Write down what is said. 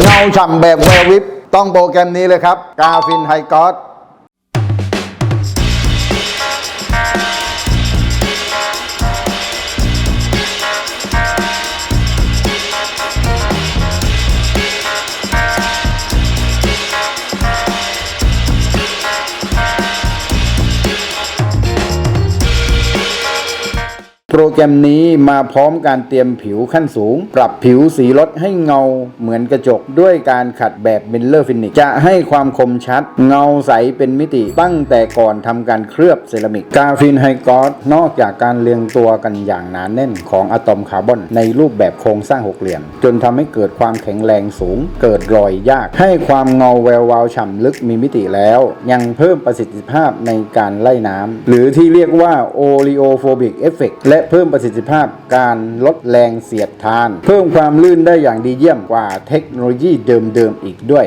เงาฉ่ำแบบแวววิปต้องโปรแกรมนี้เลยครับ กาฟินไฮกอส โปรแกรมนี้มาพร้อมการเตรียมผิวขั้นสูง ปรับผิวสีรถให้เงาเหมือนกระจก ด้วยการขัดแบบเบนเลอร์ฟินิกจะให้ความคมชัด เงาใสเป็นมิติตั้งแต่ก่อนทำการเคลือบเซรามิก กาฟินไฮกอสนอกจากการเรียงตัวกันอย่างหนานแน่นของอะตอมคาร์บอน ในรูปแบบโครงสร้างหกเหลี่ยม จนทำให้เกิดความแข็งแรงสูง เกิดรอยยาก ให้ความเงาแวววาวฉ่ำลึกมีมิติแล้ว ยังเพิ่มประสิทธิภาพในการไล่น้ำหรือที่เรียกว่า oleophobic effect และเพิ่มประสิทธิภาพการลดแรงเสียดทาน เพิ่มความลื่นได้อย่างดีเยี่ยมกว่าเทคโนโลยีเดิมๆอีกด้วย